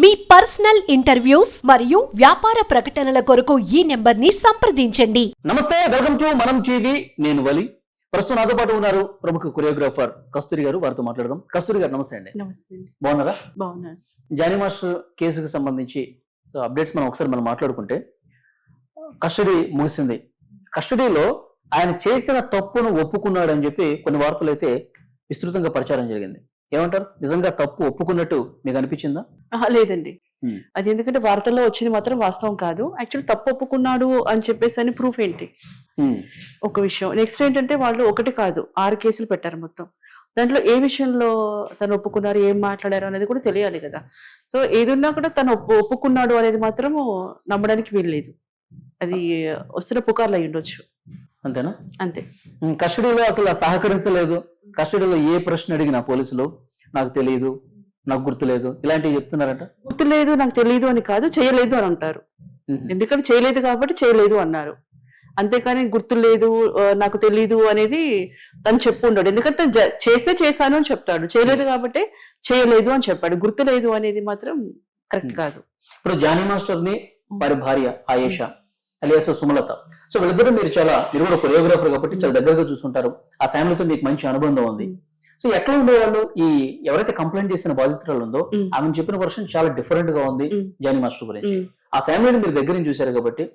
మీ personal interviews మరియు వ్యాపార ప్రకటనల కొరకు ఈ నెంబర్ని సంప్రదించండి. నమస్తే వెల్కమ్ టు మనం టీవీ. నేను వలి. ప్రస్తుతం నాతో పాటు ఉన్నారు ప్రముఖ కొరియోగ్రాఫర్ కస్తూరి గారు. వారితో మాట్లాడదాం. కస్తూరి గారు నమస్తే అండి. నమస్తే బాగున్నారా? బాగున్నాను. జానీ మాస్టర్ కేసుకు సంబంధించి సో అప్డేట్స్ మనం ఒకసారి మనం మాట్లాడుకుంటే కస్టడీ ముగిసింది. కస్టడీలో ఆయన చేసిన తప్పును ఒప్పుకున్నాడు అని చెప్పి కొన్ని వార్తలు అయితే విస్తృతంగా ప్రచారం జరిగింది. ఏమంటారు? నిజంగా తప్పు ఒప్పుకున్నట్టు మీకు అనిపించిందా? లేదండి. అది ఎందుకంటే వార్తల్లో వచ్చింది మాత్రం వాస్తవం కాదు. యాక్చువల్లీ తప్పు ఒప్పుకున్నాడు అని చెప్పేసి అని ప్రూఫ్ ఏంటి? ఒక విషయం. నెక్స్ట్ ఏంటంటే వాళ్ళు ఒకటి కాదు ఆరు కేసులు పెట్టారు మొత్తం. దాంట్లో ఏ విషయంలో తను ఒప్పుకున్నారు ఏం మాట్లాడారు అనేది కూడా తెలియాలి కదా. సో ఏదున్నా కూడా తను ఒప్పు ఒప్పుకున్నాడు అనేది మాత్రము నమ్మడానికి వీల్లేదు. అది వస్తున్న పుకార్లు అయి ఉండొచ్చు అంతేనా? అంతే. కస్టడీలో అసలు సహకరించలేదు. కస్టడీలో ఏ ప్రశ్న అడిగినా పోలీసులు నాకు తెలియదు నాకు గుర్తులేదు ఇలాంటివి చెప్తున్నారట? గుర్తు లేదు నాకు తెలియదు అని కాదు చేయలేదు అని అంటారు. ఎందుకంటే చేయలేదు కాబట్టి చేయలేదు అన్నారు. అంతేకాని గుర్తు లేదు ఆ, నాకు తెలీదు అనేది తను చెప్పు ఉండడు ఎందుకంటే చేస్తే చేశాను అని చెప్తాడు. చేయలేదు కాబట్టి చేయలేదు అని చెప్పాడు. గుర్తు లేదు అనేది మాత్రం కరెక్ట్. కాదు. ఇప్పుడు జానీ మాస్టర్ని వారి భార్య ఆయేషా అలియాస్ సుమలత. సో వీళ్ళిద్దరూ మీరు చాలా మీరు కూడా కొరియోగ్రాఫర్ కాబట్టి చాలా దగ్గరగా చూసుంటారు. ఆ ఫ్యామిలీతో మీకు మంచి అనుబంధం ఉంది. సో ఎట్లా ఉండేవాళ్ళు? ఈ ఎవరైతే కంప్లైంట్ చేసిన బాధితురాలు ఉందో. ఆమె చెప్పిన వర్షన్ చాలా డిఫరెంట్గా ఉంది. జానీ మాస్టర్ గురించి. ఆ ఫ్యామిలీని మీరు దగ్గర నుంచి చూశారు కాబట్టి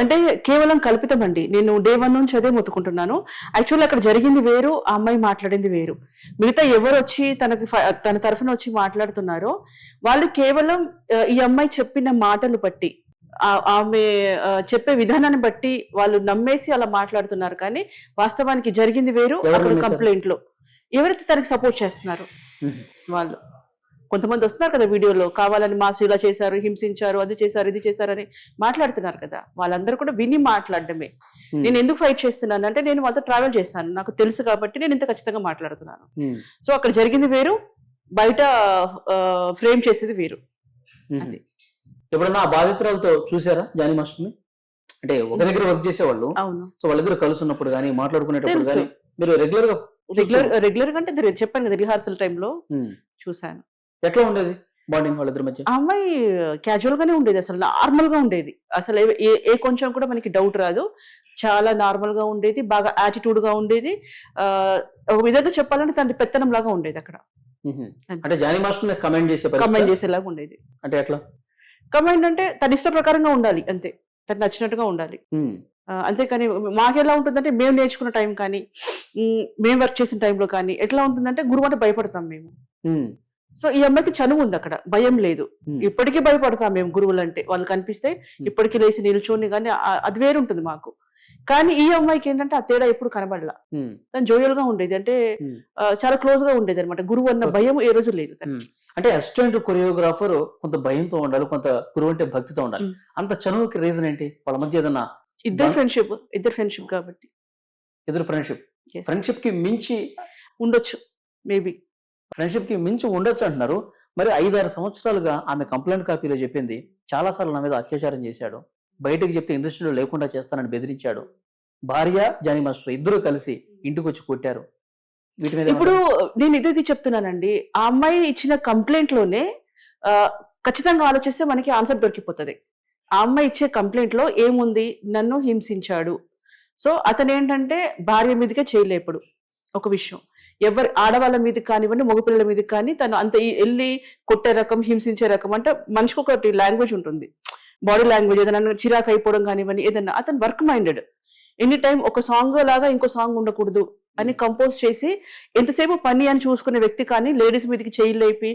అంటే కేవలం కల్పితం అండి నేను డే వన్ నుంచి అదే మొత్తుకుంటున్నాను. యాక్చువల్లీ అక్కడ జరిగింది వేరు ఆ అమ్మాయి మాట్లాడింది వేరు. మిగతా ఎవరు వచ్చి తనకి తన తరఫున వచ్చి మాట్లాడుతున్నారో వాళ్ళు కేవలం ఈ అమ్మాయి చెప్పిన మాటలు బట్టి ఆమె చెప్పే విధానాన్ని బట్టి వాళ్ళు నమ్మేసి అలా మాట్లాడుతున్నారు. కానీ వాస్తవానికి జరిగింది వేరు. అక్కడ? కంప్లైంట్లో ఎవరైతే తనకి సపోర్ట్ చేస్తున్నారు. వాళ్ళు. కొంతమంది వస్తున్నారు కదా వీడియోలో. కావాలని మాసు ఇలా చేశారు హింసించారు అది చేశారు ఇది చేశారు అని మాట్లాడుతున్నారు కదా. వాళ్ళందరూ కూడా విని మాట్లాడడమే. నేను ఎందుకు ఫైట్ చేస్తున్నాను? అంటే నేను వాళ్ళతో ట్రావెల్ చేస్తాను. నాకు తెలుసు కాబట్టి నేను ఇంత ఖచ్చితంగా మాట్లాడుతున్నాను. సో అక్కడ జరిగింది వేరు. బయట ఫ్రేమ్ చేసేది వేరు. అది. ఎప్పుడన్నా ఆ బాధితురాలతో చూసారా జానీ మాస్టర్ని అంటే ఒక దగ్గర వర్క్ చేసేవాళ్ళు. అవును. సో వాళ్ళిద్దరు కలిసి ఉన్నప్పుడు కానీ మాట్లాడుకునేటప్పుడు. కానీ మీరు రెగ్యులర్గా రెగ్యులర్ రెగ్యులర్ అంటే ఇది చెప్పాను కదా రిహార్సల్ టైంలో చూశాను. ఎట్లా ఉండేది బాండింగ్ వాళ్ళిద్దరి మధ్య? అమ్మాయి క్యాజువల్ గానే ఉండేది అసలు నార్మల్గా ఉండేది. అసలు ఏ- ఏ కొంచెం కూడా మనకి డౌట్ రాదు. చాలా నార్మల్గా ఉండేది బాగా యాటిట్యూడ్గా ఉండేది. ఆ ఒక విధంగా చెప్పాలంటే తనది పెత్తనం లాగా ఉండేది అక్కడ. అంటే జానీ మాస్టర్ కమెంట్ చేసే కమెంట్ చేసేలాగా ఉండేది. అంటే ఎట్లా? కమెంట్ అంటే తన ఇష్ట ప్రకారంగా ఉండాలి అంతే. తను నచ్చినట్టుగా ఉండాలి. అంతేకాని మాకెలా ఉంటుందంటే మేము నేర్చుకున్న టైం కానీ మేము వర్క్ చేసిన టైంలో కానీ ఎట్లా ఉంటుందంటే గురువు అంటే భయపడతాం మేము. సో ఈ అమ్మాయికి చనువు ఉంది అక్కడ భయం లేదు. ఇప్పటికీ భయపడతాం మేము గురువులు అంటే వాళ్ళు కనిపిస్తే ఇప్పటికీ లేచి నిల్చొని కానీ అది వేరుంటుంది మాకు. కానీ ఈ అమ్మాయికి ఏంటంటే ఆ తేడా ఎప్పుడు కనబడలా. తను జోయల్గా ఉండేది అంటే చాలా క్లోజ్గా ఉండేది అనమాట గురువు అన్న. భయం ఏ రోజు లేదు తనకి. అంటే అసిస్టెంట్ కొరియోగ్రాఫర్ కొంత భయంతో ఉండాలి కొంత గురువు అంటే భక్తితో ఉండాలి. అంత చనువుకి రీజన్ ఏంటి? వాళ్ళ మధ్య ఏదన్నా ఇద్దరు ఫ్రెండ్షిప్ ఇద్దరు ఫ్రెండ్షిప్ కాబట్టి. ఎదురు ఫ్రెండ్షిప్. ఫ్రెండ్షిప్కి మించి ఉండొచ్చు మేబీ ఫ్రెండ్షిప్కి మించి ఉండొచ్చు అంటున్నారు. మరి ఐదారు సంవత్సరాలుగా ఆమె కంప్లైంట్ కాపీలో చెప్పింది. చాలా సార్లు నా మీద అత్యాచారం చేశాడు. బయటకు చెప్తే ఇండస్ట్రీలో లేకుండా చేస్తానని బెదిరించాడు. భార్య జానీ మాస్టర్ ఇద్దరు కలిసి ఇంటికి వచ్చి కొట్టారు. వీటి మీద ఇప్పుడు నేను ఇదే ఇది చెప్తున్నానండి ఆ అమ్మాయి ఇచ్చిన కంప్లైంట్లోనే ఖచ్చితంగా ఆలోచిస్తే మనకి ఆన్సర్ దొరికిపోతుంది. ఆ అమ్మాయి ఇచ్చే కంప్లైంట్లో ఏముంది? నన్ను హింసించాడు. సో అతను ఏంటంటే భార్య మీదకే చేయలేపుడు. ఒక విషయం. ఎవరి ఆడవాళ్ళ మీద కానివ్వండి మగపిల్లల మీద కానీ తను అంత వెళ్ళి కొట్టే రకం హింసించే రకం అంటే మనిషికి ఒకటి లాంగ్వేజ్ ఉంటుంది. బాడీ లాంగ్వేజ్ ఏదైనా చిరాకు అయిపోవడం కానివ్వండి ఏదన్నా అతను వర్క్ మైండెడ్. ఎనీ టైం ఒక సాంగ్ లాగా ఇంకో సాంగ్ ఉండకూడదు. అని కంపోజ్ చేసి ఎంతసేపు పని అని చూసుకునే వ్యక్తి కానీ లేడీస్ మీదకి చేయి లేపి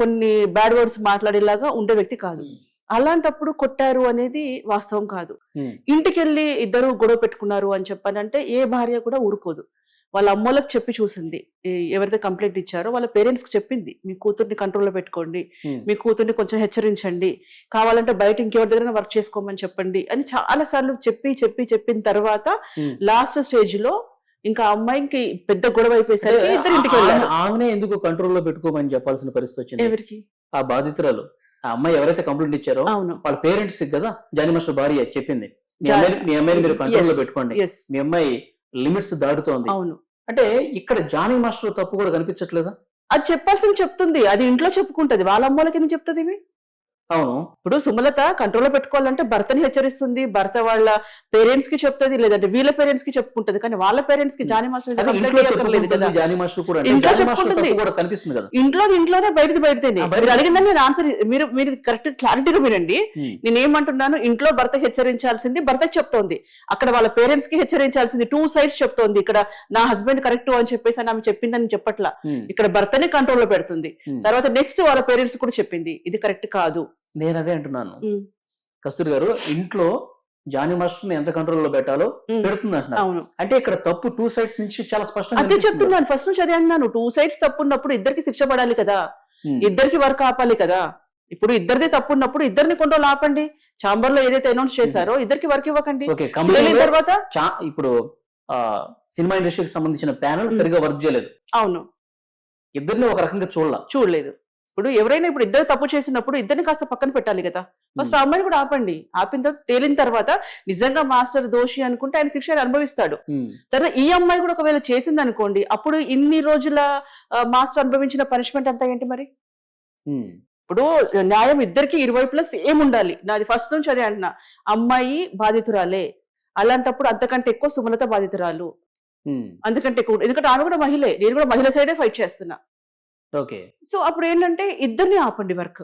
కొన్ని బ్యాడ్ వర్డ్స్ మాట్లాడేలాగా ఉండే వ్యక్తి కాదు. అలాంటప్పుడు కొట్టారు అనేది వాస్తవం కాదు. ఉమ్, ఇంటికి వెళ్ళి ఇద్దరు గొడవ పెట్టుకున్నారు అని చెప్పానంటే ఏ భార్య కూడా ఊరుకోదు. వాళ్ళ అమ్మోళ్ళకి చెప్పి చూసింది. ఎవరైతే కంప్లైంట్ ఇచ్చారో వాళ్ళ పేరెంట్స్కి చెప్పింది. మీ కూతుర్ని కంట్రోల్లో పెట్టుకోండి. మీ కూతుర్ని కొంచెం హెచ్చరించండి. కావాలంటే బయట ఇంకెవరి దగ్గర వర్క్ చేసుకోమని చెప్పండి అని చాలా సార్లు చెప్పి చెప్పి చెప్పిన తర్వాత. లాస్ట్ స్టేజ్లో ఇంకా అమ్మాయికి పెద్ద గొడవ అయిపోయేసరికి అంటే ఇద్దరు ఇంటికి ఆమె- వెళ్ళారు. ఆమెనే ఎందుకు కంట్రోల్లో పెట్టుకోమని చెప్పాల్సిన పరిస్థితి వచ్చింది. ఎవరికి? ఆ బాధితురాలు. ఆ అమ్మాయి ఎవరైతే కంప్లైంట్ ఇచ్చారో అవును. వాళ్ళ పేరెంట్స్ కదా? జానీ మాస్టర్ భార్య చెప్పింది. మీ అమ్మాయిని మీ అమ్మాయిని మీరు కంట్రోల్లో. పెట్టుకోండి. మీ అమ్మాయి లిమిట్స్ దాటుతోంది. అవును. అంటే ఇక్కడ జానీ మాస్టర్ తప్పు కూడా కనిపించట్లేదా? అది చెప్పాల్సింది చెప్తుంది. అది ఇంట్లో చెప్పుకుంటది. వాళ్ళ అమ్మోళ్ళకి ఎందుకు చెప్తుంది అవును. ఇప్పుడు సుమలత కంట్రోల్లో పెట్టుకోవాలంటే భర్తని హెచ్చరిస్తుంది. భర్త వాళ్ళ పేరెంట్స్కి చెప్తుంది లేదంటే వీళ్ళ పేరెంట్స్కి చెప్పుకుంటది కానీ వాళ్ళ పేరెంట్స్కి జాని మాస్టర్ ఇంట్లో చెప్పుకుంటుంది ఇంట్లోనే బయటది బయటదేనే బయట- మీరు అడిగిందని నేను ఆన్సర్ మీరు మీరు కరెక్ట్ క్లారిటీగా వినండి. నేనేమంటున్నాను? ఇంట్లో భర్త హెచ్చరించాల్సింది భర్తకి చెప్తోంది. అక్కడ వాళ్ళ పేరెంట్స్కి హెచ్చరించాల్సింది టూ సైడ్స్ చెప్తోంది. ఇక్కడ నా హస్బెండ్ కరెక్ట్ అని చెప్పేసి అని ఆమె చెప్పిందని చెప్పట్లా. ఇక్కడ భర్తని కంట్రోల్లో పెడుతుంది. ఉమ్. తర్వాత నెక్స్ట్ వాళ్ళ పేరెంట్స్ కూడా చెప్పింది. ఇది కరెక్ట్ కాదు. నేను అదే అంటున్నాను. కస్తూరి గారు ఇంట్లో జానీ మాస్టర్ ఎంత కంట్రోల్లో పెట్టాలో. పెడుతుంది అంటున్నారు. అవును. అంటే ఇక్కడ తప్పు టూ సైడ్స్ నుంచి చాలా స్పష్టంగా అదే. చెప్తున్నాను. ఫస్ట్ నుంచి అదే అన్నాను. టూ సైడ్స్ తప్పు ఉన్నప్పుడు ఇద్దరికి శిక్ష పడాలి కదా. ఇద్దరికి వర్క్ ఆపాలి కదా. ఇప్పుడు ఇద్దరిది తప్పు ఉన్నప్పుడు ఇద్దరిని కొండలు ఆపండి. చాంబర్లో ఏదైతే అనౌన్స్ చేశారో ఇద్దరికి వర్క్ ఇవ్వకండి. తర్వాత ఇప్పుడు సినిమా ఇండస్ట్రీకి సంబంధించిన ప్యానల్. సరిగా వర్క్ చేయలేదు. అవును. ఇద్దరిని ఒక రకంగా చూడాల? చూడలేదు. ఇప్పుడు ఎవరైనా ఇప్పుడు ఇద్దరు తప్పు చేసినప్పుడు ఇద్దరిని కాస్త పక్కన పెట్టాలి కదా. ఫస్ట్ ఆ అమ్మాయిని కూడా ఆపండి. ఆపిన తర్వాత తేలిన తర్వాత నిజంగా మాస్టర్ దోషి అనుకుంటే ఆయన శిక్ష అనుభవిస్తాడు. తర్వాత ఈ అమ్మాయి కూడా ఒకవేళ చేసింది అనుకోండి అప్పుడు ఇన్ని రోజుల మాస్టర్ అనుభవించిన పనిష్మెంట్ అంతా ఏంటి మరి? ఇప్పుడు న్యాయం ఇద్దరికి ఇరువైపులా సేమ్ ఉండాలి. నాది ఫస్ట్ నుంచి అదే అంటున్నా. అమ్మాయి బాధితురాలే. అలాంటప్పుడు అంతకంటే ఎక్కువ సుమలత బాధితురాలు. అందుకంటే ఎక్కువ ఎందుకంటే ఆమె కూడా మహిళే. నేను కూడా మహిళ సైడే ఫైట్ చేస్తున్నా. ఓకే సో అప్పుడు ఏంటంటే ఇద్దరిని ఆపండి వర్క్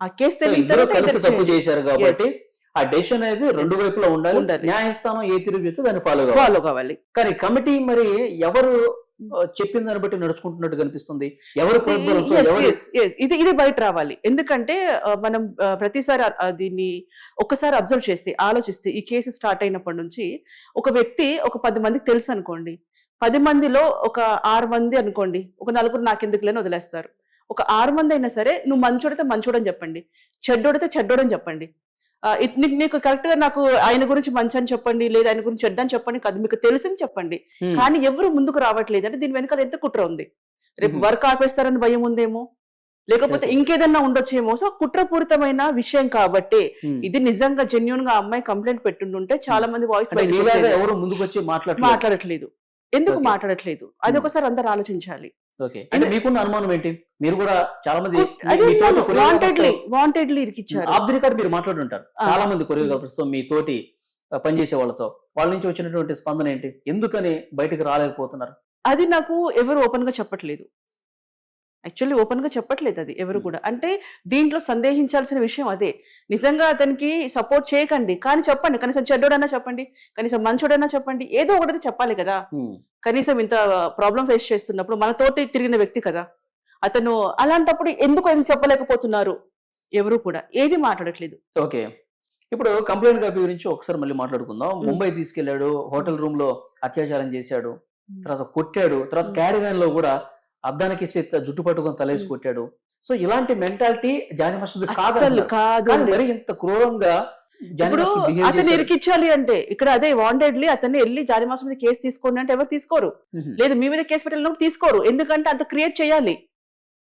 ఆ కేసు కలిసి ఇద్దరు తప్పు. చేశారు కాబట్టి. ఆ డెసిషన్ అనేది రెండు. వైపులా ఉండాలి. న్యాయస్థానం ఏ తిరిగి చెప్తే దాన్ని ఫాలో ఫాలో కావాలి కానీ కమిటీ మరి ఎవరు చెప్పిన దాన్ని బట్టి నడుచుకుంటున్నట్టు కనిపిస్తుంది ఎవరు. ఇది ఇది బయట రావాలి ఎందుకంటే మనం ప్రతిసారి దీన్ని ఒక్కసారి అబ్జర్వ్ చేస్తే ఆలోచిస్తే ఈ కేసు స్టార్ట్ అయినప్పటి నుంచి ఒక వ్యక్తి ఒక పది మందికి తెలుసు అనుకోండి పది మందిలో ఒక ఆరు మంది అనుకోండి ఒక నలుగురు నాకెందుకు లేని వదిలేస్తారు. ఒక ఆరు మంది అయినా సరే నువ్వు మంచోడితే మంచోడని చెప్పండి చెడ్డోడితే చెడ్డోడని చెప్పండి. నీకు- నీకు కరెక్ట్గా నాకు ఆయన గురించి మంచి అని చెప్పండి లేదా ఆయన గురించి చెడ్డ అని చెప్పండి కాదు మీకు తెలిసింది చెప్పండి. కానీ ఎవరు ముందుకు రావట్లేదు అంటే దీని వెనకాల ఎంత కుట్ర ఉంది? రేపు. వర్క్ ఆపేస్తారని భయం ఉందేమో? లేకపోతే. ఇంకేదన్నా ఉండొచ్చేమో? సో కుట్రపూరితమైన విషయం కాబట్టి. ఇది నిజంగా జెన్యున్గా అమ్మాయి కంప్లైంట్ పెట్టుంటే చాలా మంది వాయిస్ మాట్లాడట్లేదు. ఎందుకు. మాట్లాడట్లేదు? అది. ఒకసారి అందరు ఆలోచించాలి. ఓకే. అంటే మీకున్న అనుమానం ఏంటి? మీరు కూడా చాలా మంది వాంటెడ్లీ వాంటెడ్లీ ఇరికిచ్చారు. ఆఫ్ ది రికార్డ్ మీరు మాట్లాడుంటారు. చాలా మంది కొరియోగ్రాఫర్స్తో మీ తోటి పనిచేసే వాళ్ళతో. వాళ్ళ నుంచి వచ్చినటువంటి స్పందన ఏంటి? ఎందుకని బయటకు రాలేకపోతున్నారు? అది నాకు ఎవరు ఓపెన్గా చెప్పట్లేదు. యాక్చువల్లీ ఓపెన్గా చెప్పట్లేదు అది ఎవరు. కూడా. అంటే దీంట్లో సందేహించాల్సిన విషయం అదే. నిజంగా అతనికి సపోర్ట్ చేయకండి. కానీ చెప్పండి. కనీసం చెడ్డోడన్నా చెప్పండి. కనీసం మంచోడన్నా చెప్పండి. ఏదో ఒకటి చెప్పాలి కదా. కనీసం ఇంత ప్రాబ్లం ఫేస్ చేస్తున్నప్పుడు మనతోటి తిరిగిన వ్యక్తి కదా. అతను అలాంటప్పుడు ఎందుకు ఎందుకు చెప్పలేకపోతున్నారు? ఎవరు కూడా. ఏది మాట్లాడట్లేదు. ఓకే. ఇప్పుడు కంప్లైంట్ కాపీ గురించి ఒకసారి మళ్ళీ మాట్లాడుకుందాం. ముంబై తీసుకెళ్ళాడు హోటల్ రూమ్లో అత్యాచారం చేశాడు. తర్వాత కొట్టాడు. తర్వాత Hmm. క్యారివాన్లో కూడా అద్దానికి జుట్టు పట్టుకొని తలేసి. కొట్టాడు. సో ఇలాంటి మెంటాలిటీ జాని మసూద్ కాదు. కాదు కానీ మరి ఇంత క్రూరంగా జాని ఇప్పుడు behave అతన్ని అంటే ఇక్కడ అదే వాంటెడ్లీ అతన్ని వెళ్ళి జారిమాసం మీద కేసు తీసుకోండి అంటే ఎవరు తీసుకోరు. లేదు మీ మీద కేసు పెట్టాలన్నప్పుడు తీసుకోరు. ఎందుకంటే అంత క్రియేట్ చేయాలి.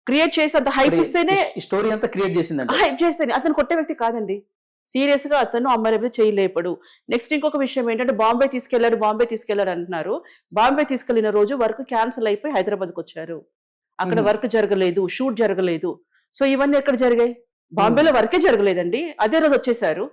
క్రియేట్ చేసి అంత హైప్ ఇస్తేనే స్టోరీ అంతా క్రియేట్ చేసిందంట. హైప్ చేస్తేనే అతను కొట్టే వ్యక్తి కాదండి. సీరియస్గా అతను అమ్మాయిల మీద చేయలేపడు. నెక్స్ట్ ఇంకొక విషయం ఏంటంటే బాంబే తీసుకెళ్ళాడు బాంబే తీసుకెళ్ళాడు అంటున్నారు. బాంబే తీసుకెళ్ళిన రోజు వర్క్ క్యాన్సిల్ అయిపోయి హైదరాబాద్కి వచ్చారు. అక్కడ. వర్క్ జరగలేదు షూట్ జరగలేదు. సో ఇవన్నీ ఎక్కడ జరిగాయి? బాంబేలో వర్కే జరగలేదండి. అదే రోజు వచ్చేసారు.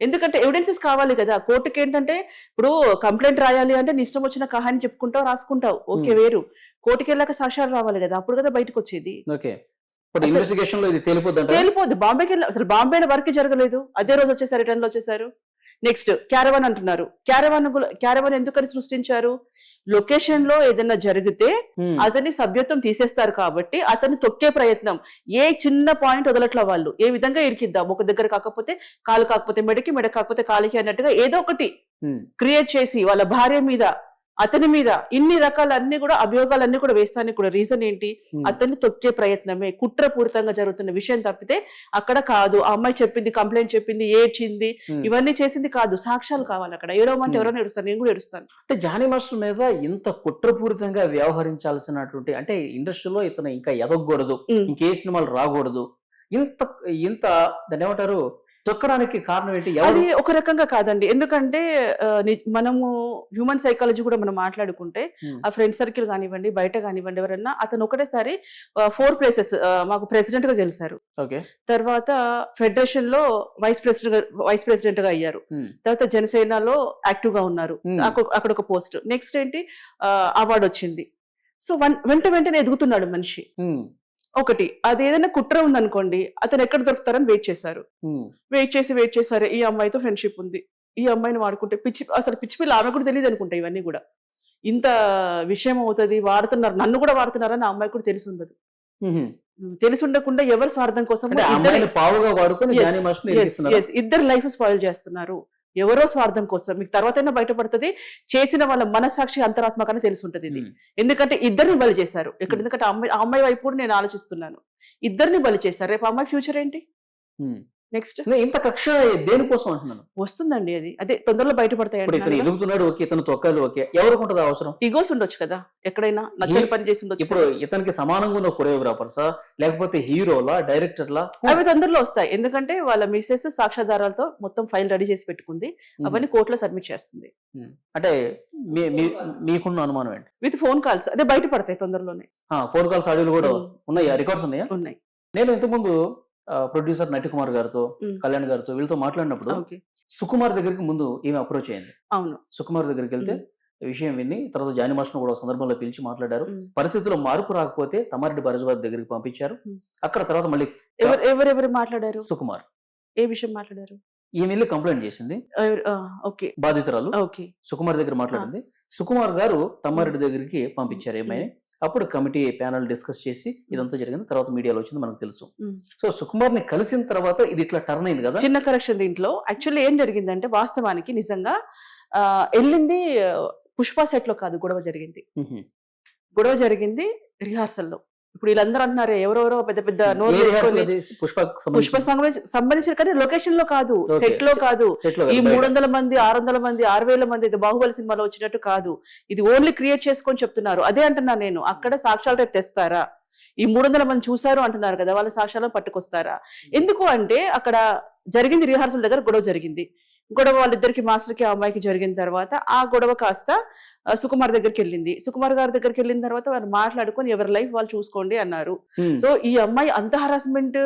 ఎందుకంటే ఎవిడెన్సెస్ కావాలి కదా. కోర్టుకి ఏంటంటే ఇప్పుడు కంప్లైంట్ రాయాలి అంటే నీ ఇష్టం వచ్చిన కహాని చెప్పుకుంటావు రాసుకుంటావు. ఓకే. వేరు. కోర్టుకి వెళ్ళాక సాక్ష్యాలు రావాలి కదా. అప్పుడు కదా బయటకు వచ్చేది. ఓకే. ఇన్వెస్టిగేషన్లో ఇది తేలిపోద్ది. బాంబేకి అసలు బాంబేలో వర్క్ జరగలేదు. అదే రోజు వచ్చేసారు రిటర్న్లో వచ్చేసారు. నెక్స్ట్ క్యారవాన్ అంటున్నారు. క్యారవాన్ క్యారవాన్ ఎందుకని సృష్టించారు? లొకేషన్లో ఏదైనా జరిగితే అతని సభ్యత్వం తీసేస్తారు కాబట్టి అతన్ని తొక్కే ప్రయత్నం. ఏ చిన్న పాయింట్ వదలట్ల వాళ్ళు? ఏ విధంగా ఇరికిద్దాం? ఒక దగ్గర కాకపోతే కాలు కాకపోతే మెడకి మెడ కాకపోతే కాలికి అన్నట్టుగా ఏదో ఒకటి క్రియేట్ చేసి వాళ్ళ భార్య మీద అతని మీద ఇన్ని రకాల అన్ని కూడా అభియోగాలన్నీ కూడా వేస్తానికి కూడా రీజన్ ఏంటి? అతన్ని తొక్కే ప్రయత్నమే కుట్రపూరితంగా జరుగుతున్న విషయం తప్పితే అక్కడ కాదు. ఆ అమ్మాయి చెప్పింది కంప్లైంట్ చెప్పింది ఏడ్చింది ఇవన్నీ చేసింది కాదు. సాక్ష్యాలు కావాలి అక్కడ. ఏడవమంటే. ఎవరైనా ఏడుస్తాను నేను కూడా ఏడుస్తాను. అంటే జానీ మాస్టర్ మీద ఇంత కుట్రపూరితంగా వ్యవహరించాల్సినటువంటి అంటే ఇండస్ట్రీలో ఇతను ఇంకా ఎదగకూడదు. ఇంకే సినిమాలు రాకూడదు. ఇంత ఇంత దాన్ని ఏమంటారు? తొక్కడానికి కారణం ఏంటి? అది ఒక రకంగా కాదండి. ఎందుకంటే మనము హ్యూమన్ సైకాలజీ కూడా మనం మాట్లాడుకుంటే. ఆ ఫ్రెండ్ సర్కిల్ కానివ్వండి బయట కానివ్వండి ఎవరన్నా అతను ఒకటేసారి ఫోర్ ప్లేసెస్ మాకు ప్రెసిడెంట్గా గెలిచారు. ఓకే. తర్వాత ఫెడరేషన్లో వైస్ ప్రెసిడెంట్ వైస్ ప్రెసిడెంట్గా అయ్యారు. తర్వాత జనసేనలో యాక్టివ్గా ఉన్నారు. అక్కడ ఒక పోస్ట్ నెక్స్ట్ ఏంటి? అవార్డు వచ్చింది. సో వన్ వెంట వెంటనే ఎదుగుతున్నాడు మనిషి. ఒకటి అది ఏదైనా కుట్ర ఉందనుకోండి అతను ఎక్కడ దొరుకుతారని వెయిట్ చేశారు. వెయిట్ చేసి వెయిట్ చేశారు ఈ అమ్మాయితో ఫ్రెండ్షిప్ ఉంది. ఈ అమ్మాయిని వాడుకుంటే పిచ్చి అసలు పిచ్చి పిల్ల ఆమె కూడా తెలియదు అనుకుంటా ఇవన్నీ కూడా. ఇంత విషయం అవుతుంది వాడుతున్నారు నన్ను కూడా వాడుతున్నారని ఆ అమ్మాయి కూడా తెలిసి ఉండదు. తెలిసి ఉండకుండా ఎవరు స్వార్థం కోసం. ఇద్దరు లైఫ్ స్పాయిల్ చేస్తున్నారు. ఎవరో స్వార్థం కోసం మీకు తర్వాత బయటపడుతుంది చేసిన వాళ్ళ మనసాక్షి అంతరాత్మకనే తెలిసి ఉంటది ఇది ఎందుకంటే ఇద్దరిని బలి చేశారు. ఇక్కడ. ఎందుకంటే అమ్మాయి ఆ అమ్మాయి వైపు నేను ఆలోచిస్తున్నాను. ఇద్దరిని బలి చేశారు. రేపు అమ్మాయి ఫ్యూచర్ ఏంటి? నెక్స్ట్ ఇంత కక్ష దేనికోసం అంటున్నాను? వస్తుందండి అది. అదే తొందరలో బయటపడతాయి ఇప్పుడు ఇతను ఎదుగుతున్నాడు ఓకే ఇతను తొక్కలు ఓకే. ఎవరికి ఉంటుంది అవసరం? ఈగోస్ ఉండొచ్చు కదా. ఎక్కడైనా నచ్చని పని చేసి ఉండొచ్చు ఇప్పుడు. ఇతనికి సమానంగా ఉన్న కొరియోగ్రాఫర్సా లేకపోతే హీరోలా డైరెక్టర్లా? అవి తొందరలో వస్తాయి. ఎందుకంటే వాళ్ళ మిసెస్ సాక్ష్యాధారాలతో మొత్తం ఫైల్ రెడీ చేసి పెట్టుకుంది. అవన్నీ కోర్టులో సబ్మిట్ చేస్తుంది. అంటే మీకున్న అనుమానం ఏంటి? With phone calls. అదే బయటపడతాయి తొందరలోనే. ఫోన్ కాల్స్ ఆడియోలు కూడా ఉన్నాయా? రికార్డ్స్ ఉన్నాయా? ఉన్నాయి. నేను ఇంతకుముందు ప్రొడ్యూసర్ నటి కుమార్ గారితో. కళ్యాణ్ గారితో వీళ్ళతో మాట్లాడినప్పుడు సుకుమార్ దగ్గరికి ముందు ఈమె అప్రోచ్ అయింది. అవును. సుకుమార్ దగ్గరికి వెళ్తే విషయం విని తర్వాత జాని మాస్టర్ కూడా సందర్భంలో పిలిచి మాట్లాడారు. పరిస్థితుల్లో మార్పు రాకపోతే తమారెడ్డి భరద్వాజ్ దగ్గరికి పంపించారు. అక్కడ తర్వాత మళ్ళీ ఎవరు ఎవరెవరు మాట్లాడారు? సుకుమార్. ఏ విషయం మాట్లాడారు? ఈమె వెళ్ళి కంప్లైంట్ చేసింది. ఓకే. బాధితురాలు. ఓకే. సుకుమార్ దగ్గర మాట్లాడింది. సుకుమార్ గారు తమ్మారెడ్డి దగ్గరికి పంపించారు ఏమైనా అప్పుడు కమిటీ ప్యానల్ డిస్కస్ చేసి ఇదంతా జరిగింది. తర్వాత మీడియాలో వచ్చింది మనకు తెలుసు. సో సుకుమార్ని కలిసిన తర్వాత ఇది ఇట్లా టర్న్ అయింది కదా? చిన్న కరెక్షన్ దీంట్లో. యాక్చువల్లీ ఏం జరిగిందంటే వాస్తవానికి నిజంగా వెళ్ళింది పుష్ప సెట్లో కాదు గొడవ జరిగింది. గొడవ జరిగింది రిహార్సల్లో. ఇప్పుడు వీళ్ళందరూ అంటున్నారు ఎవరెవరో పెద్ద పెద్ద పుష్ప సంబంధించి. సంబంధించిన కానీ లొకేషన్లో కాదు. సెట్లో కాదు. ఈ మూడు. వందల మంది ఆరు వందల మంది ఆరు వేల మంది ఇది బాహుబలి సినిమాలో వచ్చినట్టు కాదు. ఇది ఓన్లీ క్రియేట్ చేసుకొని చెప్తున్నారు. అదే అంటున్నా నేను. అక్కడ సాక్ష్యాలు రేపు తెస్తారా? ఈ మూడు వందల మంది చూసారు అంటున్నారు కదా వాళ్ళ సాక్ష్యాలను పట్టుకొస్తారా? ఎందుకు అంటే అక్కడ జరిగింది రిహార్సల్ దగ్గర గొడవ జరిగింది. గొడవ వాళ్ళిద్దరికి మాస్టర్కి ఆ అమ్మాయికి జరిగిన తర్వాత ఆ గొడవ కాస్త సుకుమార్ దగ్గరికి వెళ్ళింది. సుకుమార్ గారి దగ్గరికి వెళ్ళిన తర్వాత వాళ్ళు మాట్లాడుకొని ఎవరి లైఫ్ వాళ్ళు చూసుకోండి అన్నారు. సో ఈ అమ్మాయి అంత హరాస్మెంట్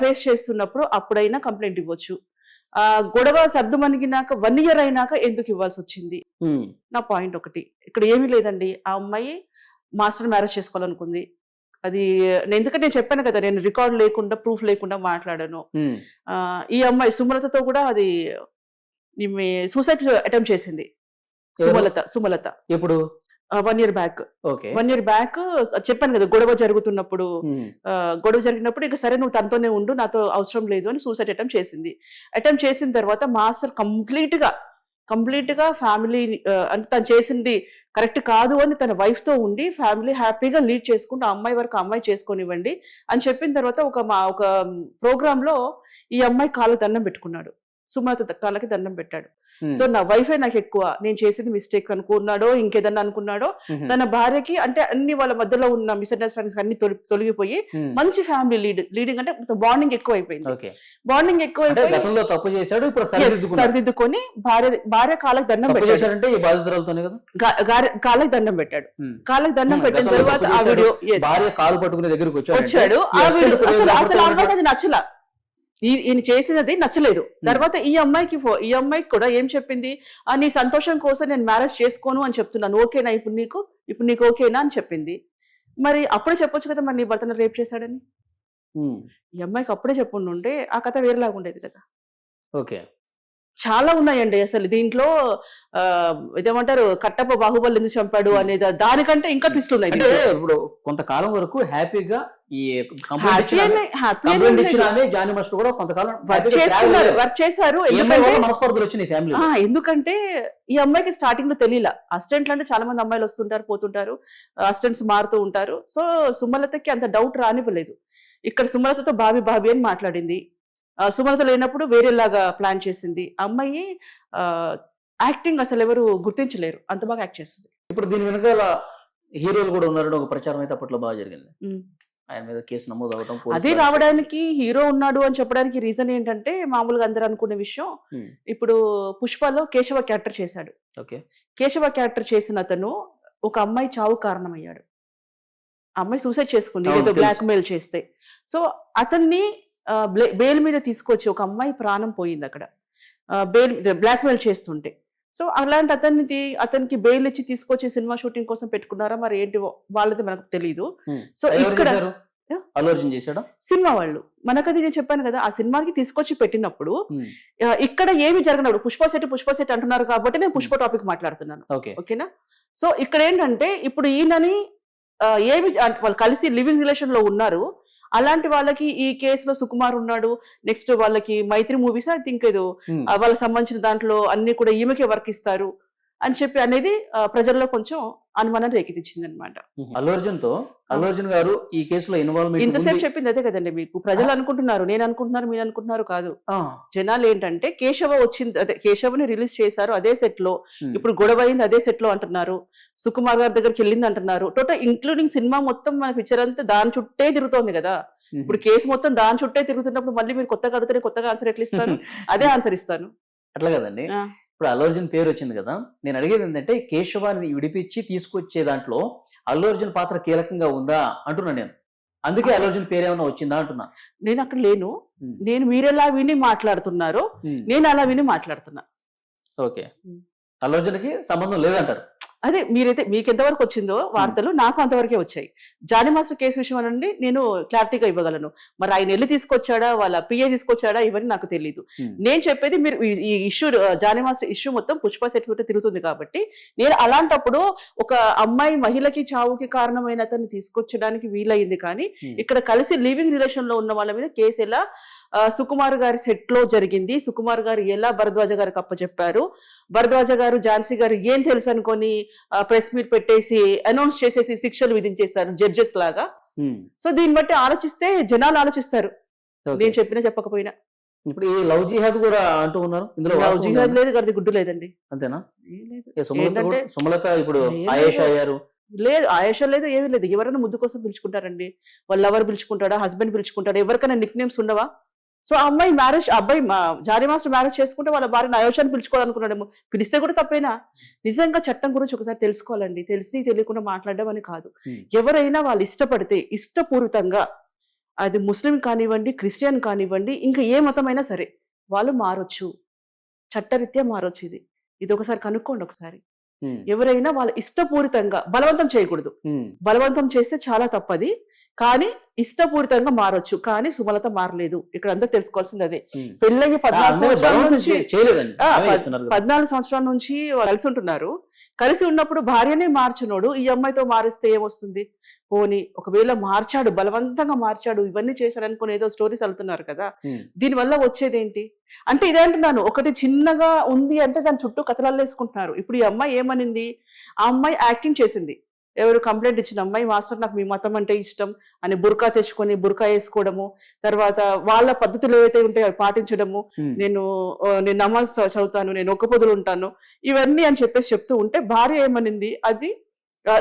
ఫేస్ చేస్తున్నప్పుడు అప్పుడైనా కంప్లైంట్ ఇవ్వచ్చు. ఆ గొడవ సర్దు మనిగినాక వన్ ఇయర్ అయినాక ఎందుకు ఇవ్వాల్సి వచ్చింది. నా పాయింట్ ఒకటి. ఇక్కడ ఏమీ లేదండి. ఆ అమ్మాయి మాస్టర్ మ్యారేజ్ చేసుకోవాలనుకుంది. అది నేను ఎందుకంటే నేను చెప్పాను కదా నేను రికార్డ్ లేకుండా ప్రూఫ్ లేకుండా మాట్లాడాను. ఈ అమ్మాయి సుమలతతో కూడా అది సూసైడ్ అటెంప్ట్ చేసింది. సుమలత సుమలత. ఎప్పుడు? One year back okay. One year back చెప్పాను కదా గొడవ జరుగుతున్నప్పుడు. గొడవ జరిగినప్పుడు ఇక సరే నువ్వు తనతోనే ఉండు నాతో అవసరం లేదు అని సూసైడ్ అటెంప్ట్ చేసింది. అటెంప్ట్ చేసిన తర్వాత మాస్టర్ కంప్లీట్గా కంప్లీట్గా ఫ్యామిలీ అంటే తను చేసింది కరెక్ట్ కాదు అని తన వైఫ్తో ఉండి ఫ్యామిలీ హ్యాపీగా లీడ్ చేసుకుంటూ ఆ అమ్మాయి వరకు అమ్మాయి చేసుకొనివ్వండి అని చెప్పిన తర్వాత ఒక మా ఒక ప్రోగ్రాంలో ఈ అమ్మాయి కాళ్ళకి దండం పెట్టుకున్నాడు. సుమలత కాళ్ళకి దండం పెట్టాడు. సో నా వైఫే నాకు ఎక్కువ నేను చేసింది మిస్టేక్ అనుకున్నాడో ఇంకేదన్నా అనుకున్నాడో. తన భార్యకి అంటే అన్ని వాళ్ళ మధ్యలో ఉన్న మిస్అండర్స్టాండింగ్స్ అన్ని తొలి- తొలగిపోయి. మంచి ఫ్యామిలీ లీడ్ లీడింగ్ అంటే బాండింగ్ ఎక్కువ అయిపోయింది ఓకే బాండింగ్ గతంలో తప్పు చేశాడు ఇప్పుడు సరిదిద్దుకొని భార్య భార్య కాళ్ళకి దండం పెట్టాడు కాళ్ళకి దండం పెట్టాడు. కాళ్ళకి దండం. పెట్టిన తర్వాత ఆ. వీడియో భార్య కాలు పట్టుకునే దగ్గరికి వచ్చాడు ఆ వీడియో అసలు అసలు అమ్మాయికి అది నచ్చల ఈయన చేసినది నచ్చలేదు. తర్వాత ఈ అమ్మాయికి ఫో- ఈ అమ్మాయికి కూడా ఏం చెప్పింది? ఆ నీ సంతోషం కోసం నేను మ్యారేజ్ చేసుకోను అని చెప్తున్నాను. ఓకేనా ఇప్పుడు నీకు? ఇప్పుడు నీకు ఓకేనా? అని చెప్పింది. మరి అప్పుడే చెప్పొచ్చు కదా మరి నీ భర్తను రేప్ చేశాడని? ఈ అమ్మాయికి అప్పుడే చెప్పుండుంటే ఆ కథ వేరేలాగా ఉండేది కదా. ఓకే. చాలా ఉన్నాయండి అసలు. దీంట్లో ఆ ఇదేమంటారు? కట్టప్ప బాహుబలి ఎందుకు చంపాడు అనేది దానికంటే ఇంకా ట్విస్ట్ ఉన్నాయి ఇప్పుడు కొంతకాలం వరకు హ్యాపీగా ఈ జానీ మాస్టర్ కూడా కొంతకాలం వర్క్ చేస్తున్నారు వర్క్ చేశారు. ఎందుకంటే ఈ అమ్మాయికి స్టార్టింగ్లో తెలియల. అసిస్టెంట్లు అంటే చాలా మంది అమ్మాయిలు వస్తుంటారు పోతుంటారు. అసిస్టెంట్స్ మారుతూ ఉంటారు. సో సుమలతకి అంత డౌట్ రానివ్వలేదు. ఇక్కడ సుమలతతో బాబీ బాబీ అని మాట్లాడింది. సుమలత లేనప్పుడు వేరేలాగా ప్లాన్ చేసింది. అమ్మాయి యాక్టింగ్ అసలు ఎవరు గుర్తించలేరు. అంత బాగా యాక్ట్ చేస్తుంది. ఇప్పుడు దీని వెనకాల హీరోలు కూడా ఉన్నారని ఒక ప్రచారం అయితే అప్పట్లో బాగా జరిగింది. ఆయన మీద కేసు నమోదు అవడం అదే రావడానికి హీరో ఉన్నాడు అని చెప్పడానికి రీజన్ ఏంటంటే మామూలుగా అందరూ అనుకునే విషయం. ఇప్పుడు పుష్పలో కేశవ క్యారెక్టర్ చేశాడు. ఓకే. కేశవ క్యారెక్టర్ చేసిన అతను ఒక అమ్మాయి చావు కారణమయ్యాడు. అమ్మాయి సూసైడ్ చేసుకుంది ఏదో. బ్లాక్ మెయిల్ చేస్తే. సో అతన్ని బెయిల్ మీద తీసుకొచ్చి ఒక అమ్మాయి ప్రాణం పోయింది అక్కడ. బెయిల్ బ్లాక్ మెయిల్ చేస్తుంటే. సో అలాంటి అతన్ని తీ- అతనికి బెయిల్ ఇచ్చి తీసుకొచ్చి సినిమా షూటింగ్ కోసం పెట్టుకున్నారా? మరి ఏంటి వాళ్ళది మనకు తెలియదు సో ఇక్కడ. అల్లు చేశాడా? సినిమా వాళ్ళు. మనకది నేను చెప్పాను కదా ఆ సినిమాకి తీసుకొచ్చి పెట్టినప్పుడు ఇక్కడ ఏమి జరగనప్పుడు పుష్ప సెట్ పుష్ప సెట్ అంటున్నారు కాబట్టి నేను పుష్ప టాపిక్ మాట్లాడుతున్నాను. ఓకే. ఓకేనా? సో ఇక్కడ ఏంటంటే ఇప్పుడు ఈయనని ఏమి వాళ్ళు కలిసి లివింగ్ రిలేషన్లో ఉన్నారు. అలాంటి వాళ్ళకి ఈ కేసులో సుకుమార్ ఉన్నాడు. నెక్స్ట్ వాళ్ళకి మైత్రి మూవీస్ ఐ థింక్ ఏదో వాళ్ళకి సంబంధించిన దాంట్లో అన్ని కూడా ఈమెకే వర్క్ ఇస్తారు. అని చెప్పి అనేది ప్రజల్లో కొంచెం అనుమానం రేకెత్తించింది అనమాట అల్లు అర్జున్తో అల్లు అర్జున్ గారు ఈ కేసులో ఇన్వాల్వ్మెంట్ ఇంతసేపు చెప్పింది అదే కదండి మీకు. ప్రజలు అనుకుంటున్నారు నేను అనుకుంటున్నారు మీరు అనుకుంటున్నారు కాదు. జనాలు ఏంటంటే కేశవ వచ్చింది అదే కేశవని రిలీజ్ చేశారు అదే సెట్లో ఇప్పుడు గొడవ అయింది అదే సెట్లో అంటున్నారు. సుకుమార్ గారి దగ్గరికి వెళ్ళింది అంటున్నారు. టోటల్ ఇంక్లూడింగ్ సినిమా మొత్తం మన పిక్చర్ అంతా దాని చుట్టే తిరుగుతోంది కదా. ఇప్పుడు కేసు మొత్తం దాని చుట్టే తిరుగుతున్నప్పుడు మళ్ళీ మీరు కొత్తగా అడిగితే కొత్తగా ఆన్సర్ ఎట్లా ఇస్తాను అదే ఆన్సర్ ఇస్తాను. అట్లా కదండి. ఇప్పుడు అల్లు అర్జున్ పేరు వచ్చింది కదా నేను అడిగేది ఏంటంటే కేశవాన్ని విడిపించి తీసుకొచ్చే దాంట్లో అల్లు అర్జున్ పాత్ర కీలకంగా ఉందా అంటున్నా నేను అందుకే అల్లు అర్జున్ పేరు ఏమైనా వచ్చిందా అంటున్నా నేను అక్కడ లేను. నేను మీరెలా విని మాట్లాడుతున్నారో. నేను అలా విని మాట్లాడుతున్నా ఓకే. అల్లు అర్జున్కి సంబంధం లేదంటారు అదే మీరైతే మీకు ఎంతవరకు వచ్చిందో వార్తలు నాకు అంతవరకే వచ్చాయి జానీ మాస్టర్ కేసు విషయం అనండి నేను క్లారిటీగా ఇవ్వగలను మరి ఆయన వెళ్ళి తీసుకొచ్చాడా వాళ్ళ పిఏ తీసుకొచ్చాడా ఇవన్నీ నాకు తెలియదు. నేను చెప్పేది మీరు ఈ- ఇష్యూ జానీ మాస్టర్ ఇష్యూ మొత్తం పుష్ప సెట్ తిరుగుతుంది కాబట్టి నేను అలాంటప్పుడు ఒక అమ్మాయి మహిళకి చావుకి కారణమైన అతన్ని తీసుకొచ్చడానికి వీలైంది కానీ. ఇక్కడ కలిసి లివింగ్ రిలేషన్లో ఉన్న వాళ్ళ మీద కేసు ఎలా సుకుమార్ గారి సెట్లో జరిగింది. సుకుమార్ గారు ఎలా భరద్వాజ గారికి అప్పచెప్పారు? భరద్వాజ గారు ఝాన్సీ గారు ఏం తెలుసు అనుకొని ప్రెస్ మీట్ పెట్టేసి అనౌన్స్ చేసేసి శిక్షలు విధించేశారు జడ్జెస్ లాగా. సో దీన్ని బట్టి ఆలోచిస్తే జనాలు ఆలోచిస్తారు. నేను చెప్పినా చెప్పకపోయినా. ఇప్పుడు ఈ లవ్ జిహాద్ కూడా అంటూ ఉన్నారు? ఇందులో ఉందా? జిహాద్ లేదు గడిది గుడ్డు లేదండి. అంతేనా? సుమలత ఇప్పుడు. ఆయేషా అయ్యారు. లేదు ఆయేష లేదు ఏమీ లేదు. ఎవరైనా ముద్దు కోసం పిలుచుకుంటారండి. వాళ్ళ ఎవరు పిలుచుకుంటాడా హస్బెండ్ పిలుచుకుంటాడా ఎవరికైనా నిక్ నేమ్స్ ఉండవా? సో ఆ అమ్మాయి మ్యారేజ్ అబ్బాయి జారీ మాస్టర్ మ్యారేజ్ చేసుకుంటే వాళ్ళ భార్యను అయోషాన్ని పిలుచుకోవాలనుకున్నాడేమో. పిలిస్తే కూడా తప్పేనా? నిజంగా చట్టం గురించి ఒకసారి తెలుసుకోవాలండి. తెలిసి తెలియకుండా మాట్లాడడం అని కాదు. ఎవరైనా వాళ్ళు ఇష్టపడితే ఇష్టపూరితంగా అది ముస్లిం కానివ్వండి క్రిస్టియన్ కానివ్వండి ఇంకా ఏ మతమైనా సరే వాళ్ళు మారొచ్చు. చట్టరీత్యా మారొచ్చు ఇది. ఇది ఒకసారి కనుక్కోండి ఒకసారి. ఎవరైనా వాళ్ళ ఇష్టపూరితంగా బలవంతం చేయకూడదు. బలవంతం చేస్తే చాలా తప్పది. కానీ ఇష్టపూరితంగా మారొచ్చు కానీ సుమలత మారలేదు. ఇక్కడ అంతా తెలుసుకోవాల్సింది అదే. పెళ్ళయ్యి పద్నాలుగు సంవత్సరాల నుంచి. పద్నాలుగు సంవత్సరాల నుంచి కలిసి ఉంటున్నారు. కలిసి ఉన్నప్పుడు భార్యనే మార్చినోడు ఈ అమ్మాయితో మారిస్తే ఏమొస్తుంది? పోని ఒకవేళ మార్చాడు బలవంతంగా మార్చాడు ఇవన్నీ చేశాడు అనుకుని ఏదో స్టోరీస్ వెళ్తున్నారు కదా. దీనివల్ల వచ్చేది ఏంటి అంటే ఇదే అంటున్నాను ఒకటి చిన్నగా ఉంది అంటే దాని చుట్టూ కథలాలు వేసుకుంటున్నారు. ఇప్పుడు ఈ అమ్మాయి ఏమనింది? ఆ అమ్మాయి యాక్టింగ్ చేసింది. ఎవరు కంప్లైంట్ ఇచ్చిన అమ్మాయి మాస్టర్ నాకు మీ మతం అంటే ఇష్టం అని బుర్కా తెచ్చుకొని బుర్కా వేసుకోవడము తర్వాత వాళ్ళ పద్ధతులు ఏవైతే ఉంటాయో అవి పాటించడము. నేను నేను నమాజ్ చదువుతాను నేను ఒక్క పొదులు ఉంటాను ఇవన్నీ అని చెప్పేసి చెప్తూ ఉంటే భార్య ఏమనింది అది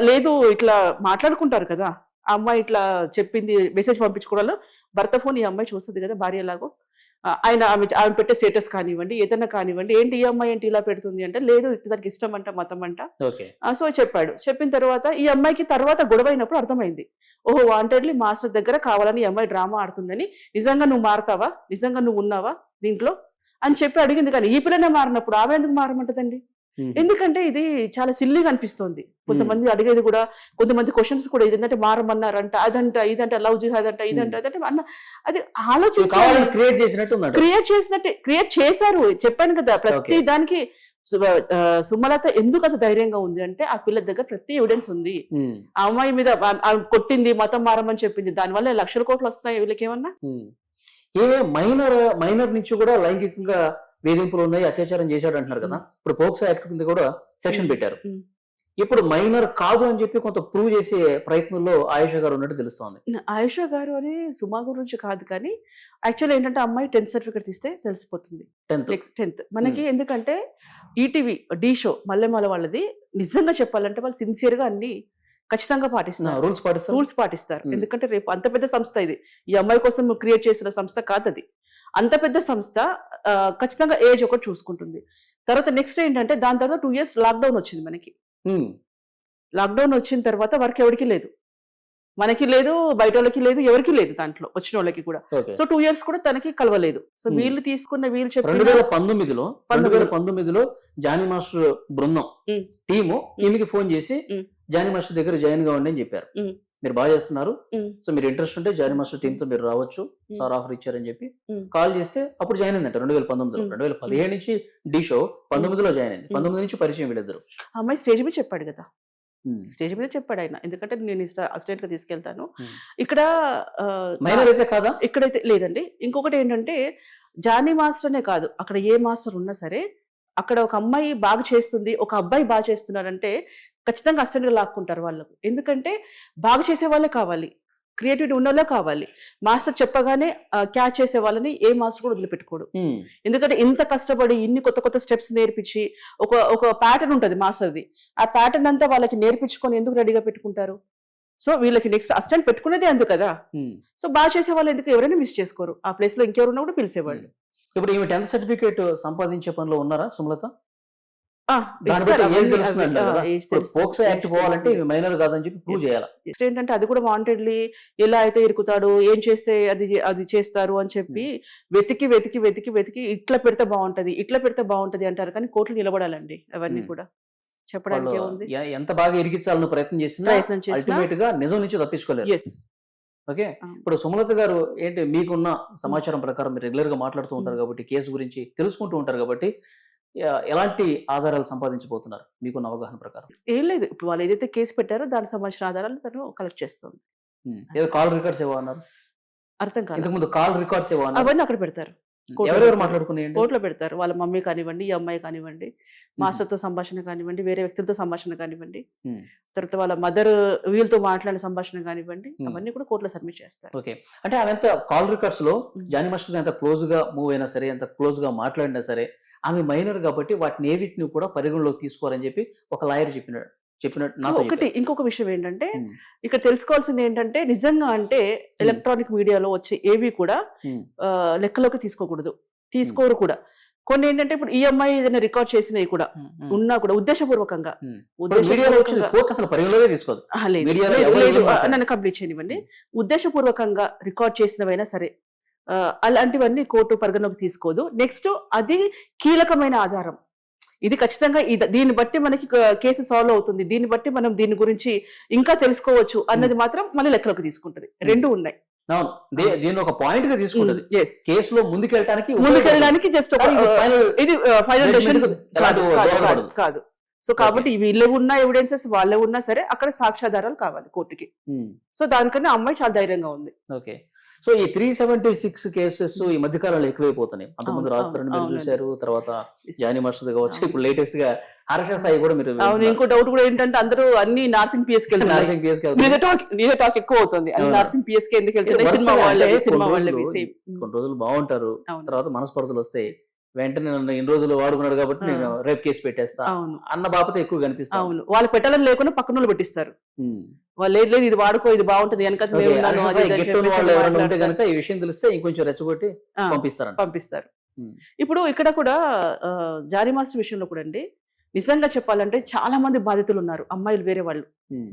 లేదు ఇట్లా మాట్లాడుకుంటారు కదా ఆ అమ్మాయి ఇట్లా చెప్పింది మెసేజ్ పంపించుకోవడంలో భర్త ఫోన్ ఈ అమ్మాయి చూస్తుంది కదా భార్య లాగో ఆయన ఆమె ఆమె పెట్టే స్టేటస్ కానివ్వండి ఏదైనా కానివ్వండి ఏంటి ఈ అమ్మాయి ఏంటి ఇలా పెడుతుంది అంటే లేదు దానికి ఇష్టం అంట మతం అంట. సో చెప్పాడు. చెప్పిన తర్వాత ఈ అమ్మాయికి తర్వాత గొడవ అయినప్పుడు అర్థమైంది. ఓహో వాంటెడ్లీ మాస్టర్ దగ్గర కావాలని ఈ అమ్మాయి డ్రామా ఆడుతుందని నిజంగా నువ్వు మారతావా? నిజంగా నువ్వు ఉన్నావా దీంట్లో? అని చెప్పి అడిగింది కానీ ఈ పిల్లనే మారినప్పుడు ఆమె ఎందుకు మారమంటదండి. ఎందుకంటే ఇది చాలా సిల్లీగా అనిపిస్తోంది. కొంతమంది అడిగేది కూడా కొంతమంది క్వశ్చన్స్ కూడా ఇది ఏంటంటే మారమన్నారంట అదంట ఇదంట లవ్ జిహాద్ అంట ఇదంట అదంటే అన్న అది ఆలోచించాలి క్రియేట్ చేసినట్టు క్రియేట్ చేసినట్టు క్రియేట్ చేశారు చెప్పాను కదా ప్రతి. దానికి సుమలత ఎందుకు అంత ధైర్యంగా ఉంది అంటే ఆ పిల్ల దగ్గర ప్రతి ఎవిడెన్స్ ఉంది. ఆ అమ్మాయి మీద కొట్టింది మతం మారమని చెప్పింది దానివల్ల లక్షల కోట్లు వస్తున్నాయి వీళ్ళకి ఏమన్నా. ఏమే మైనర్ మైనర్ నుంచి కూడా లైంగికంగా వేధింపులు ఉన్నాయి అత్యాచారం చేశాడు అంటున్నారు కదా. ఇప్పుడు పోక్సో యాక్ట్ కింద కూడా సెక్షన్. పెట్టారు. ఇప్పుడు మైనర్ కాదు అని చెప్పి కొంత ప్రూవ్ చేసే ప్రయత్నంలో ఆయేషా గారు ఉన్నట్టు తెలుస్తోంది. ఆయుష గారు అని సుమా గురించి కాదు కానీ యాక్చువల్ ఏంటంటే అమ్మాయి టెన్త్ సర్టిఫికేట్ ఇస్తే తెలిసిపోతుంది. టెన్త్. టెన్త్. మనకి ఎందుకంటే ఈటీవీ డి షో మల్లెమాల వాళ్ళది నిజంగా చెప్పాలంటే వాళ్ళు సిన్సియర్గా అన్ని ఖచ్చితంగా పాటిస్తారు. రూల్స్ పాటిస్తారు. రూల్స్ పాటిస్తారు. ఎందుకంటే రేపు అంత పెద్ద సంస్థ ఇది. ఈ అమ్మాయి కోసం క్రియేట్ చేసిన సంస్థ కాదు అది అంత పెద్ద సంస్థ ఖచ్చితంగా ఏజ్ ఒకటి చూసుకుంటుంది. తర్వాత నెక్స్ట్ ఏంటంటే దాని తర్వాత టూ ఇయర్స్ లాక్డౌన్ వచ్చింది మనకి. లాక్డౌన్ వచ్చిన తర్వాత వర్క్ ఎవరికి లేదు. మనకి లేదు బయట వాళ్ళకి లేదు ఎవరికి లేదు దాంట్లో వచ్చిన వాళ్ళకి కూడా. సో టూ ఇయర్స్ కూడా తనకి కలవలేదు. సో. వీళ్ళు తీసుకున్న వీళ్ళు రెండు చెప్పిన వేల పంతొమ్మిదిలో రెండు వేల పంతొమ్మిదిలో జానీ మాస్టర్ బృందం. టీము ఈమెకి ఫోన్ చేసి. జానీ మాస్టర్ దగ్గర జాయిన్ కావండి అని చెప్పారు. మీరు బాగా చేస్తున్నారు. సో మీరు ఇంట్రెస్ట్ ఉంటే జానీ మాస్టర్ టీమ్తో మీరు రావచ్చు. సార్ ఆఫర్ ఇచ్చారని చెప్పి. కాల్ చేస్తే అప్పుడు జాయిన్ అయిందంట రెండు వేల పంతొమ్మిదిలో. రెండు వేల పదిహేడు నుంచి డి షో పంతొమ్మిదిలో జాయిన్ అయింది పంతొమ్మిది నుంచి పరిచయం వీళ్ళిద్దరు అమ్మాయి స్టేజ్ మీద చెప్పాడు కదా. స్టేజ్ మీద చెప్పాడు ఆయన ఎందుకంటే నేను అసిస్టెంట్గా తీసుకెళ్తాను. ఇక్కడ మైనర్ అయితే కాదా ఇక్కడైతే లేదండి ఇంకొకటి ఏంటంటే జానీ మాస్టర్నే కాదు అక్కడ ఏ మాస్టర్ ఉన్నా సరే అక్కడ ఒక అమ్మాయి బాగా చేస్తుంది ఒక అబ్బాయి బాగా చేస్తున్నాడంటే ఖచ్చితంగా అసిస్టెంట్గా లాక్కుంటారు వాళ్ళకు. ఎందుకంటే బాగా చేసే వాళ్ళే కావాలి. క్రియేటివిటీ ఉన్న వాళ్ళే కావాలి. మాస్టర్ చెప్పగానే క్యాచ్ చేసే వాళ్ళని ఏ మాస్టర్ కూడా వదిలిపెట్టుకోడు. ఎందుకంటే ఇంత కష్టపడి ఇన్ని కొత్త కొత్త స్టెప్స్ నేర్పించి ఒక ఒక ప్యాటర్న్ ఉంటుంది మాస్టర్ది. ఆ ప్యాటర్న్ అంతా వాళ్ళకి నేర్పించుకొని ఎందుకు రెడీగా పెట్టుకుంటారు? సో వీళ్ళకి నెక్స్ట్ అసిస్టెంట్ పెట్టుకునేదే అందుకు కదా. సో బాగా చేసే వాళ్ళు ఎందుకు ఎవరైనా మిస్ చేసుకోరు. ఆ ప్లేస్లో ఇంకెవరున్నా కూడా పిలిచేవాళ్ళు. ఇప్పుడు ఈమె టెన్త్ సర్టిఫికేట్ సంపాదించే పనిలో ఉన్నారా సుమలత? పోక్సో యాక్ట్ పోవాలంటే మైనర్ కాదని చెప్పి ప్రూవ్. చేయాలి. నెక్స్ట్ ఏంటంటే అది కూడా వాంటెడ్లీ ఎలా అయితే ఇరుకుతాడు ఏం చేస్తే అది అది చేస్తారు అని చెప్పి వెతికి వెతికి వెతికి వెతికి ఇట్లా పెడితే బాగుంటది ఇట్లా పెడితే బాగుంటది అంటారు. కానీ కోర్టులు నిలబడాలండి అవన్నీ Hmm. కూడా. చెప్పడానికి ఎ- ఎంత బాగా ఇరికించాలని ప్రయత్నం చేసినా ప్రయత్నం అల్టిమేట్గా నిజం నుంచి తప్పించుకోలేరు. Yes okay? ఇప్పుడు సుమలత గారు ఏంటి మీకున్న సమాచారం ప్రకారం మీరు రెగ్యులర్గా మాట్లాడుతూ ఉంటారు కాబట్టి కేసు గురించి తెలుసుకుంటూ ఉంటారు కాబట్టి ఎలాంటి ఆధారాలు సంపాదించబోతున్నారు? మీకున్న అవగాహన ప్రకారం. ఏం లేదు. ఇప్పుడు వాళ్ళు ఏదైతే కేసు పెట్టారో దానికి సంబంధించిన ఆధారాలు తను కలెక్ట్ చేస్తుంది. ఏదో కాల్ రికార్డ్స్ ఏవో అన్నారు. అర్థం కాదు ఇంతకు ముందు కాల్ రికార్డ్స్ ఏవో అన్నారు. అవన్నీ అక్కడ పెడతారు. ఎవరెవరు. మాట్లాడుకున్నాయండి కోర్టులో పెడతారు వాళ్ళ మమ్మీ కానివ్వండి ఈ అమ్మాయి కానివ్వండి మాస్టర్తో సంభాషణ కానివ్వండి వేరే వ్యక్తులతో సంభాషణ కానివ్వండి. తర్వాత వాళ్ళ మదర్ వీళ్ళతో మాట్లాడిన సంభాషణ కానివ్వండి. అవన్నీ కూడా కోర్టులో సబ్మిట్ చేస్తారు ఓకే అంటే ఆమె ఎంత కాల్ రికార్డ్స్లో. జానీ మాస్టర్ ఎంత క్లోజ్గా మూవ్ అయినా సరే ఎంత క్లోజ్గా మాట్లాడినా సరే ఆమె మైనర్ కాబట్టి వాటిని ఏవిటిని కూడా పరిగణలోకి తీసుకోవాలని చెప్పి ఒక లాయర్ చెప్పినాడు చెప్పినట్టు నాతో ఒకటి. ఇంకొక విషయం ఏంటంటే. ఇక్కడ తెలుసుకోవాల్సింది ఏంటంటే నిజంగా అంటే ఎలక్ట్రానిక్ మీడియాలో వచ్చే ఏవి కూడా లెక్కలోకి తీసుకోకూడదు. తీసుకోరు కూడా. కొన్ని ఏంటంటే ఇప్పుడు ఈ అమ్మాయి ఏదైనా రికార్డ్ చేసినవి కూడా. ఉన్నా కూడా ఉద్దేశపూర్వకంగా. నన్ను కంప్లీట్ చేయనివ్వండి. ఉద్దేశపూర్వకంగా రికార్డ్ చేసినవైనా సరే అలాంటివన్నీ కోర్టు పరిగణలోకి తీసుకోదు. నెక్స్ట్ అది కీలకమైన ఆధారం. ఇది ఖచ్చితంగా ఇది దీన్ని బట్టి మనకి కేసు సాల్వ్ అవుతుంది. దీన్ని బట్టి మనం దీని గురించి ఇంకా తెలుసుకోవచ్చు అన్నది మాత్రం మళ్ళీ లెక్కలోకి తీసుకుంటది. రెండు ఉన్నాయి. అవును. దీన్ని ఒక పాయింట్గా తీసుకుంటది. కేసులో ముందుకెళ్ళడానికి ముందుకెళ్ళడానికి జస్ట్ ఇది ఫైనల్ డెసిషన్ కాదు సో కాబట్టి వీళ్ళే ఉన్న ఎవిడెన్సెస్ వాళ్ళే ఉన్నా సరే అక్కడ సాక్ష్యాధారాలు కావాలి కోర్టుకి. సో దానికన్నా అమ్మాయి చాలా ధైర్యంగా ఉంది. ఓకే. సో ఈ త్రీ సెవెంటీ సిక్స్ కేసెస్ ఈ మధ్య కాలంలో ఎక్కువైపోతున్నాయి. అంతకుముందు రాస్తారని మీరు చూశారు తర్వాత జానీ మాస్టర్ కావచ్చు ఇప్పుడు లేటెస్ట్గా హర్ష సాయి కూడా మీరు అవును ఇంకో డౌట్ కూడా ఏంటంటే అందరూ అన్ని నార్సింగ్ పిఎస్కి వెళ్తున్నారు నర్సింగ్ మీద టాక్ ఎక్కువ అవుతుంది. నార్సింగ్ పిఎస్కి ఎందుకు వెళ్తున్నాయి? వరుసగా సినిమా వాళ్ళవి అంటే సినిమా సేమ్ కొన్ని రోజులు బాగుంటారు. తర్వాత మనస్పర్ధలు వస్తాయి. వెంటనే నన్ను ఇన్ని రోజులు వాడుకున్నాడు కాబట్టి. నేను రేప్ కేసు పెట్టేస్తా అన్న బాపత ఎక్కువ కనిపిస్తా అవును వాళ్ళు పెట్టాలని లేకుండా పక్కన వాళ్ళు పెట్టిస్తారు వాళ్ళు లేదు లేదు ఇది వాడుకో ఇది బాగుంటది వెనక. కనుక ఈ విషయం తెలిస్తే ఇంకొంచెం రెచ్చగొట్టి పంపిస్తారు ఉమ్. ఇప్పుడు ఇక్కడ కూడా జారీ మాస్టర్ విషయంలో కూడా అండి నిజంగా చెప్పాలంటే చాలా మంది బాధితులు ఉన్నారు అమ్మాయిలు వేరే వాళ్ళు.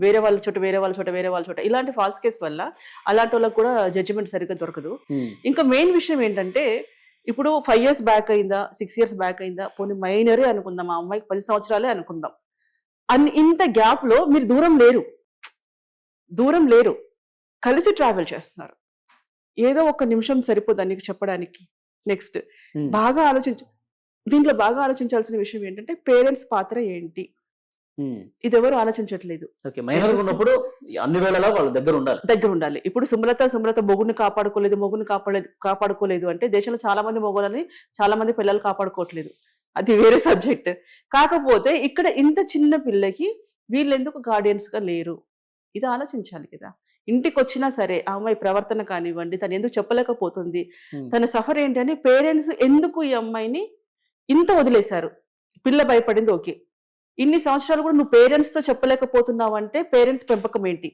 వేరే వాళ్ళ చోట వేరే వాళ్ళ చోట వేరే వాళ్ళ చోట ఇలాంటి ఫాల్స్ కేసు వల్ల అలాంటి వాళ్ళకి కూడా జడ్జిమెంట్ సరిగ్గా దొరకదు. ఇంకా మెయిన్ విషయం ఏంటంటే ఇప్పుడు ఫైవ్ ఇయర్స్ బ్యాక్ అయిందా సిక్స్ ఇయర్స్ బ్యాక్ అయిందా? పోనీ మైనరే అనుకుందాం ఆ అమ్మాయికి పది సంవత్సరాలే అనుకుందాం. అన్ని ఇంత గ్యాప్లో మీరు దూరం లేరు. దూరం లేరు. కలిసి ట్రావెల్ చేస్తున్నారు. ఏదో ఒక నిమిషం సరిపోదా నీకు చెప్పడానికి. నెక్స్ట్. బాగా ఆలోచించ దీంట్లో బాగా ఆలోచించాల్సిన విషయం ఏంటంటే పేరెంట్స్ పాత్ర ఏంటి. ఇది ఎవరు ఆలోచించట్లేదు. ఉన్నప్పుడు అన్ని వేళలా వాళ్ళ దగ్గర ఉండాలి. దగ్గర ఉండాలి ఇప్పుడు సుమలత సుమలత మొగుని కాపాడుకోలేదు మొగుని కాపాడలేదు కాపాడుకోలేదు అంటే దేశంలో చాలా మంది మొగులని చాలా మంది పిల్లలు కాపాడుకోవట్లేదు. అది వేరే సబ్జెక్ట్. కాకపోతే ఇక్కడ ఇంత చిన్న పిల్లకి వీళ్ళు ఎందుకు గార్డియన్స్గా లేరు? ఇది ఆలోచించాలి కదా. ఇంటికి వచ్చినా సరే ఆ అమ్మాయి ప్రవర్తన కానివ్వండి తను ఎందుకు చెప్పలేకపోతుంది. తన సఫర్ ఏంటి అని పేరెంట్స్ ఎందుకు ఈ అమ్మాయిని ఇంత వదిలేశారు? పిల్ల భయపడింది ఓకే. ఇన్ని సంవత్సరాలు కూడా నువ్వు పేరెంట్స్తో చెప్పలేకపోతున్నావు అంటే పేరెంట్స్ పెంపకం ఏంటి?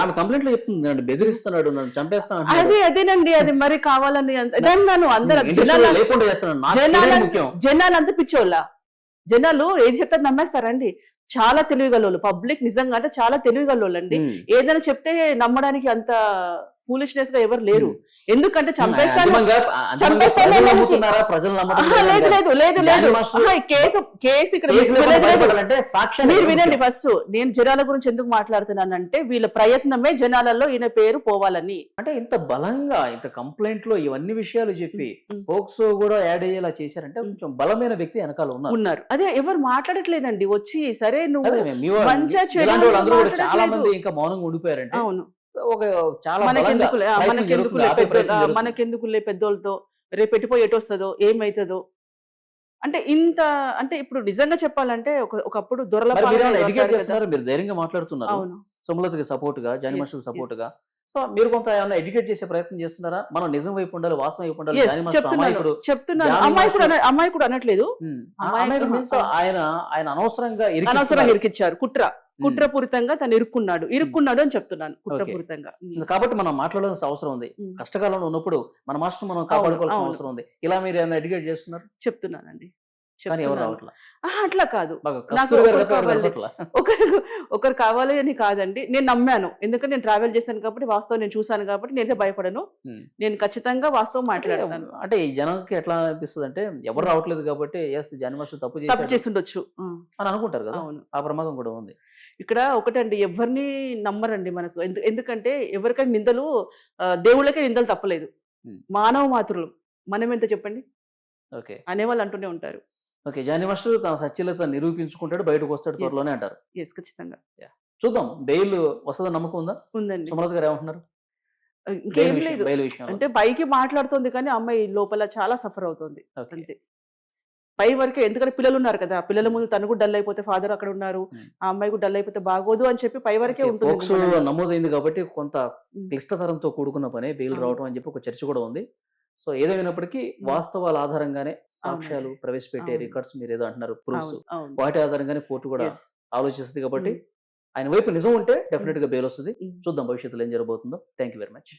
ఆమె కంప్లైంట్లో చెప్తుంది నన్ను బెదిరిస్తున్నాడు నన్ను చంపేస్తా. అదే అదేనండి అది మరి కావాలని అన్నాను అందరు ఇండస్ట్రీలో జనాలు లేకుండా చేస్తున్నాడు నాకు జనాల- కెరీర్ ముఖ్యం. జనాలు అంత పిచ్చోళ్ళ. జనాలు ఏది చెప్తారు నమ్మేస్తారండి. చాలా తెలివిగలోళ్ళు పబ్లిక్ నిజంగా అంటే చాలా తెలివిగలోళ్ళు అండి. ఏదైనా చెప్తే నమ్మడానికి అంత ఫూలిష్నెస్గా ఎవరు లేరు. ఎందుకంటే చంపేస్తాను. లేదు. లేదు లేదు లేదు. కేసు కేసు ఇక్కడ మీరు ముఖ్యం. వినండి ఫస్ట్. నేను జనాల గురించి ఎందుకు మాట్లాడుతున్నానంటే వీళ్ళ ప్రయత్నమే జనాలలో ఈయన పేరు పోవాలని. అంటే ఇంత బలంగా ఇంత కంప్లైంట్లో ఇవన్నీ విషయాలు చెప్పి. పోక్సో కూడా యాడ్ అయ్యేలా చేశారంటే కొంచెం బలమైన వ్యక్తి వెనకాల ఉన్నారు. ఉన్నారు. అదే ఎవరు మాట్లాడట్లేదండి. వచ్చి సరే నువ్వు మంచిగా చాలా. మంది ఇంకా మౌనంగా ఉండిపోయారంటే అవును. ఒక చాలా మనకెందుకులే? పెద్ద పెద్దోళ్ళతో? రేపు పెట్టిపోయి ఎటు వస్తుందో ఏమైతుందో? అంటే ఇంత అంటే ఇప్పుడు నిజంగా చెప్పాలంటే ఒక ఒకప్పుడు దొరల మరి ధైర్యంగా మాట్లాడుతున్నారు. సుమలతకి సపోర్ట్గా జానీ మాస్టర్. సపోర్ట్గా సో మీరు కొంత ఏమైనా ఎడ్యుకేట్ చేసే ప్రయత్నం చేస్తున్నారా? మనం నిజం వైపు ఉండాలి వాస్తవం వైపు ఉండాలి చెప్తున్నాను. చెప్తున్నాను. అమ్మాయి కూడా అమ్మాయి కూడా అనట్లేదు. ఆయన ఆయన అనవసరంగా అనవసరంగా. ఇరికిచ్చారు. కుట్ర. కుట్రపూరితంగా తను ఇరుక్కున్నాడు. ఇరుక్కున్నాడు అని చెప్తున్నాను కుట్రపూరితంగా. కాబట్టి మనం మాట్లాడాల్సిన అవసరం ఉంది. కష్టకాలంలో ఉన్నప్పుడు మన మాస్టర్ మనం కాపాడుకోవాల్సిన. అవసరం ఉంది. ఇలా మీరు ఏమైనా ఎడ్యుకేట్ చేస్తున్నారు? చెప్తున్నానండి. అట్లా కాదు. నాకు ఒకరు. ఒకరు కావాలి అని కాదండి. నేను నమ్మాను. ఎందుకంటే నేను ట్రావెల్ చేశాను కాబట్టి వాస్తవం నేను చూశాను కాబట్టి నేనైతే భయపడను. నేను ఖచ్చితంగా వాస్తవం మాట్లాడతాను. అంటే ఈ జనంకి ఎట్లా అనిపిస్తుంది అంటే ఎవరు రావట్లేదు కాబట్టి ఎస్ జానీ మాస్టర్ తప్పు తప్పు చేసి ఉండొచ్చు అని అనుకుంటారు కదా? ఆ ప్రమాదం కూడా ఉంది. ఇక్కడ ఒకటండి ఎవరిని నమ్మరండి మనకు. ఎందు- ఎందుకంటే ఎవరికైనా నిందలు దేవుళ్ళకే నిందలు తప్పలేదు. మానవ మాతృలు. మనం ఎంత చెప్పండి? ఓకే. అనేవాళ్ళు అంటూనే ఉంటారు. ఓకే జానీ మాస్టర్ తన సత్యలత నిరూపించుకుంటాడు బయటకు వస్తాడు. త్వరలోనే అంటారు. ఎస్ ఖచ్చితంగా. చూద్దాం. బెయిల్ వస్తుందని నమ్మకం ఉందా? ఉందండి. సుమలత గారు ఏమంటున్నారు? ఇంకేం లేదు. అంటే పైకి మాట్లాడుతుంది కానీ అమ్మాయి లోపల చాలా సఫర్ అవుతుంది. అంతే. పై వరకే ఎందుకంటే పిల్లలు ఉన్నారు కదా పిల్లల ముందు తను కూడా డల్ అయిపోతే ఫాదర్ అక్కడ ఉన్నారు Hmm. ఆ అమ్మాయి కూడా డల్ అయిపోతే బాగోదు అని చెప్పి పై వరకే ఉంటుంది నమోదైంది కాబట్టి కొంత ఉమ్. క్లిష్టతరంతో కూడుకున్న పనే బెయిల్. రావడం అని చెప్పి ఒక చర్చ కూడా ఉంది. సో ఏదైనప్పటికీ వాస్తవాల ఆధారంగానే సాక్ష్యాలు. ప్రవేశపెట్టే. రికార్డ్స్ మీరు ఏదో అంటున్నారు ప్రూఫ్స్. వాటి ఆధారంగానే కోర్టు కూడా. ఆలోచిస్తుంది కాబట్టి. ఆయన వైపు నిజం ఉంటే డెఫినెట్గా బెయిల్ వస్తుంది. చూద్దాం భవిష్యత్తులో ఏం జరగబోతుందో థ్యాంక్ యూ వెరీ మచ్